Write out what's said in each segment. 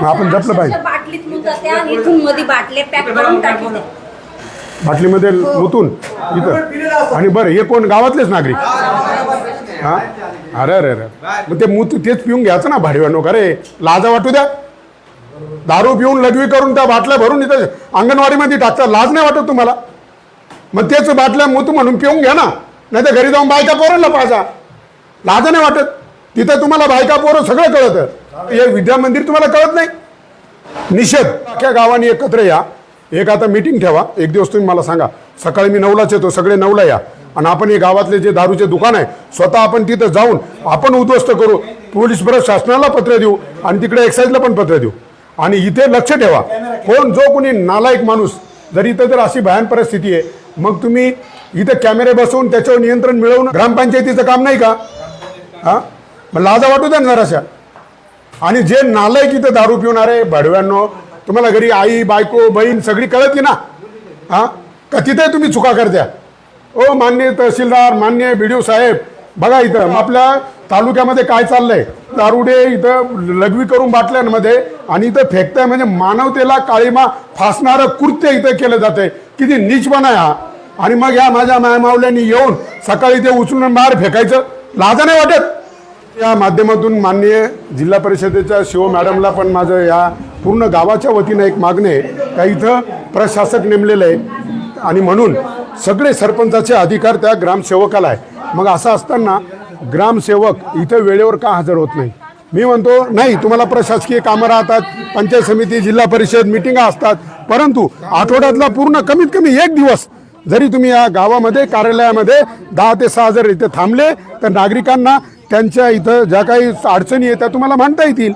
मग आपण जपलं पाहिजे. बाटलीत आणि इथून मध्ये बाटले पॅक करून टाकले बाटलीमध्ये मुतून इथं. आणि बरं हे कोण? गावातलेच नागरिक. हा अरे अरे अरे. मग ते मूत तेच पिऊन घ्यायचं ना भाडीवानो का रे लाजा वाटू द्या. दारू पिऊन लघवी करून त्या बाटल्या भरून इथं अंगणवाडीमध्ये टाकतात. लाज नाही वाटत तुम्हाला? मग तेच बाटल्या मूत म्हणून पिऊन घ्या ना. नाही तर घरी जाऊन बायका पोरांना पाजा. लाज नाही वाटत. तिथं तुम्हाला बायका पोरं सगळं कळतं. हे विद्या मंदिर तुम्हाला कळत नाही. निषेध. अख्या गावाने एकत्र या. एक आता मीटिंग ठेवा. एक दिवस तुम्ही मला सांगा. सकाळी मी नऊलाच येतो. सगळे नऊला या. आणि आपण हे गावातले जे दारूचे दुकान आहे स्वतः आपण तिथं जाऊन आपण उद्ध्वस्त करू. पोलीस प्रशासनाला पत्र देऊ आणि तिकडे एक्साईजला पण पत्र देऊ. आणि इथे लक्ष ठेवा. कोण जो कोणी नालायक माणूस जर इथं जर अशी भयान परिस्थिती आहे मग तुम्ही इथं कॅमेरे बसवून त्याच्यावर नियंत्रण मिळवून ग्रामपंचायतीचं काम नाही का? हा? मग लाजा वाटू द्या ना जराशा. आणि जे नालायक इथं दारू पिवणारे भडव्यांनो तुम्हाला घरी आई बायको बहीण सगळी कळत की ना? हा? का तिथे तुम्ही चुका करत्या? ओ मान्य तहसीलदार मान्य बी साहेब बघा इथं आपल्या तालुक्यामध्ये काय चाललंय? दारुडे इथं लघवी करून बाटल्यांमध्ये आणि इथं फेकताय म्हणजे मानवतेला काळीमा फासणारं कृत्य इथं केलं जाते किती नीचपणा आहे हा. आणि मग या माझ्या मायमावल्यांनी येऊन सकाळी ते उचलून बाहेर फेकायचं. लाजा नाही वाटत? या माध्यमातून माननीय जिल्हा परिषदेच्या शिव मॅडमला पण माझं या पूर्ण गावाच्या वतीनं एक मागणे आहे. का इथं प्रशासक नेमलेलं आहे आणि म्हणून सगळे सरपंचाचे अधिकार त्या ग्रामसेवकाला आहे. मग असं असताना ग्रामसेवक इथं वेळेवर का हजर होत नाही? मी म्हणतो नाही तुम्हाला प्रशासकीय कामं राहतात पंचायत समिती जिल्हा परिषद मिटिंगा असतात. परंतु आठवड्यातला पूर्ण कमीत कमी एक दिवस जरी तुम्ही या गावामध्ये कार्यालयामध्ये दहा ते सहा जर इथे थांबले तर नागरिकांना त्यांच्या इथं ज्या काही अडचणी आहेत त्या तुम्हाला मांडता येतील.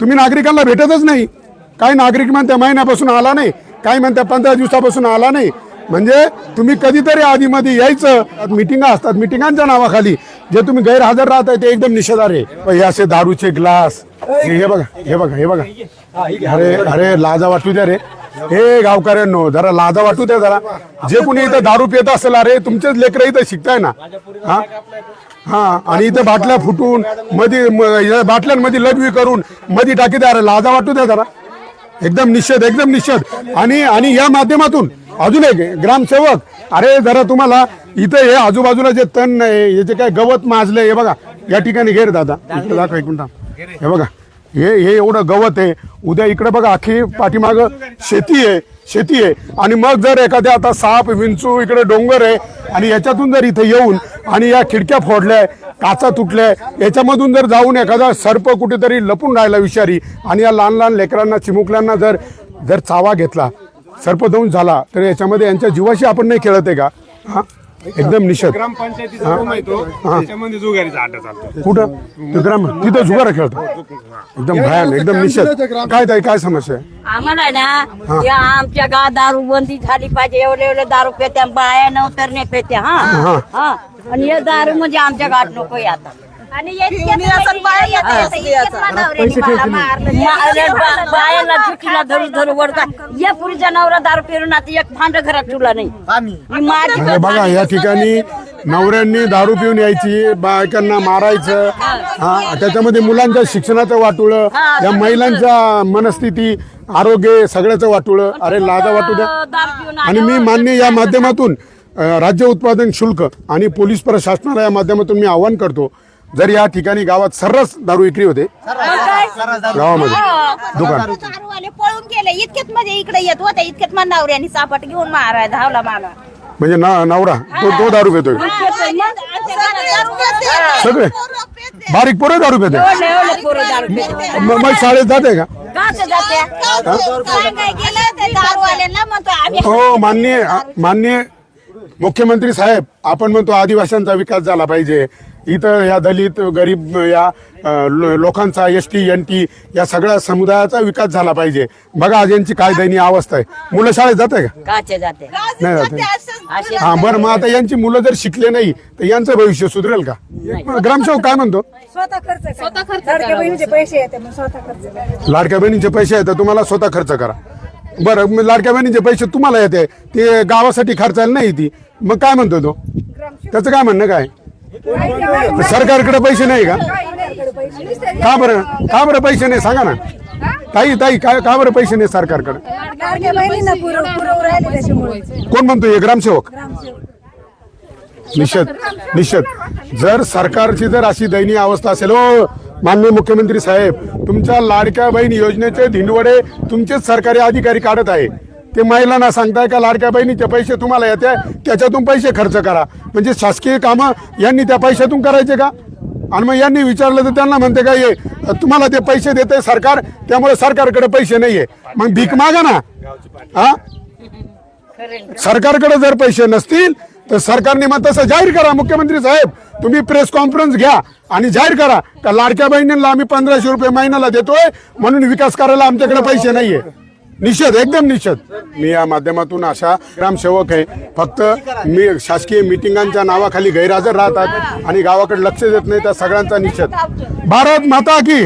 तुम्ही नागरिकांना भेटतच नाही. काही नागरिक म्हणत्या महिन्यापासून आला नाही. काही म्हणत्या पंधरा दिवसापासून आला नाही. म्हणजे तुम्ही कधीतरी आधीमध्ये यायचं. मिटिंगा असतात मिटिंगांच्या नावाखाली. जे तुम्ही गैरहजर राहताय ते एकदम निषेधार आहे. हे असे दारूचे ग्लास. हे हे बघा हे बघा हे बघा. अरे अरे लाजा वाटू द्या रे. हे गावकऱ्यांनो जरा लाजा वाटू द्या जरा. जे कोणी इथं दारू पित असेल अरे तुमचेच लेकरं इथं शिकताय ना? हा? हा आणि इथं बाटल्या फुटून मध्ये या बाटल्यांमध्ये लघवी करून मधी टाकी द्या. अरे लाजा वाटू द्या जरा. एकदम निषेध एकदम निषेध. आणि आणि या माध्यमातून अजून एक ग्रामसेवक अरे जरा तुम्हाला इथं हे आजूबाजूला जे तण आहे हे जे काय गवत माजलंय हे बघा या ठिकाणी घेर दादा. इकडे दाखवा एक मिनिट हे बघा. हे हे एवढं गवत आहे. उद्या इकडे बघा आखी पाठीमाग शेती आहे शेती आहे. आणि मग जर एखाद्या आता साप विंचू इकडे डोंगर आहे आणि याच्यातून जर इथं येऊन आणि या खिडक्या फोडल्या काचा तुटल्या याच्यामधून जर जाऊन एखादा सर्प कुठेतरी लपून राहिला विषारी आणि या लहान लहान लेकरांना चिमुकल्यांना जर जर चावा घेतला सर्पदंश झाला तर याच्यामध्ये यांच्या जीवाशी आपण नाही खेळत आहे का? हां? एकदम निषेध. ग्रामपंचायतीचा रूम आहे तो त्याच्यामध्ये जुगारीचा आटा चालतो. कुठं? ते ग्राम तिथं जुगार खेळतो. एकदम भयान एकदम निषेध. काय ताई काय समस्या? आहे आम्हाला ना या आमच्या गावात दारू बंदी झाली पाहिजे एवढे एवढे दारू पेत्या बाया नव्हतर नाही पेत्या हा. हा. हा. आणि हे दारू म्हणजे आमच्या गावात नको आता. आणि बायाला चुकीला धरू धरू वरता या पुरीच्या नवरा दारू पेरून आता एक भांड घरात ठेवला नाही. माझी बघा या ठिकाणी नवऱ्यांनी दारू पिऊन यायची बायकांना मारायचं हा त्याच्यामध्ये मुलांच्या शिक्षणाचं वाटुळं या महिलांच्या मनस्थिती आरोग्य सगळ्याचं वाटुळं. अरे लाजा वाटू द्या. आणि मी मान्य या माध्यमातून राज्य उत्पादन शुल्क आणि पोलीस प्रशासनाला या माध्यमातून मी आवाहन करतो जर या ठिकाणी गावात सर्रास दारू विक्री होते गावामध्ये. दुकान. दारूवाले पळून गेले इतक्यात म्हणजे इकडे येत होते इतक्यात मला नवऱ्याने सापट घेऊन मारा धावला मला म्हणजे ना नवरा तो तो दारू पितोय. सगळे बारीक पोरं दारू पिते एवढे एवढे पोरं दारू पितात. म- मग शाळेत जाते का? काच जात्या सांगाय गेलं ते दारूवाल्यांना म्हणतो आम्ही हो मान्य मान्य मुख्यमंत्री साहेब आपण म्हणतो आदिवासींचा विकास झाला पाहिजे. इथं या दलित गरीब या लोकांचा एस टी एन टी या सगळ्या समुदायाचा विकास झाला पाहिजे. बघा आज यांची काय दयनीय अवस्था आहे. मुलं शाळेत जाते का? जाते. नाही जाते हा बरं मग आता यांची मुलं जर शिकले नाही तर यांचं भविष्य सुधरेल का? मग ग्रामसेवक काय म्हणतो? स्वतः खर्च स्वतः खर्च लाडक्या बहिणीचे पैसे येते मग स्वतः खर्च करा. लाडक्या बहिणीचे पैसे आहेत तर तुम्हाला स्वतः खर्च करा. बरं मग लाडक्या बहिणीचे पैसे तुम्हाला येते. ते गावासाठी खर्चायला नाही ती. मग काय म्हणतो तो? त्याचं काय म्हणणं काय? सरकारकडे पैसे नाही का? का बरं? का बरं पैसे नाही? सांगा ना. ताई ताई काय का बरं पैसे नाही सरकारकडे? कोण म्हणतो हे? ग्रामसेवक? निश्चित निश्चित जर सरकारची जर अशी दयनीय अवस्था असेल हो माननीय मुख्यमंत्री साहेब तुमच्या लाडक्या बहीण योजनेचे धिंडवडे तुमचेच सरकारी अधिकारी काढत आहे. ते महिलांना सांगताय का लाडक्या बहिणीचे पैसे तुम्हाला येते त्याच्यातून पैसे खर्च करा. म्हणजे शासकीय कामं यांनी त्या पैशातून करायचे का? आणि मग यांनी विचारलं तर त्यांना म्हणते का ये तुम्हाला ते पैसे देते सरकार त्यामुळे सरकारकडे पैसे नाहीये. मग भीक मागा ना. हा? सरकारकडे जर पैसे नसतील तर सरकारने मग तसं जाहीर करा मुख्यमंत्री साहेब. तुम्ही प्रेस कॉन्फरन्स घ्या आणि जाहीर करा. का लाडक्या बहिणींना आम्ही पंधराशे रुपये महिन्याला देतोय म्हणून विकास करायला आमच्याकडे पैसे नाहीये. निषेध एकदम निषेध. मी या माध्यमातून अशा ग्रामसेवक आहे. फक्त मी शासकीय मिटिंगांच्या नावाखाली गैरहजर राहतात आणि गावाकडे लक्ष देत नाही त्या सगळ्यांचा निषेध. भारत माता की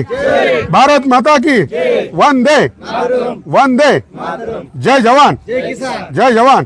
भारत माता की. वन दे वन दे जय जवान जय जवान.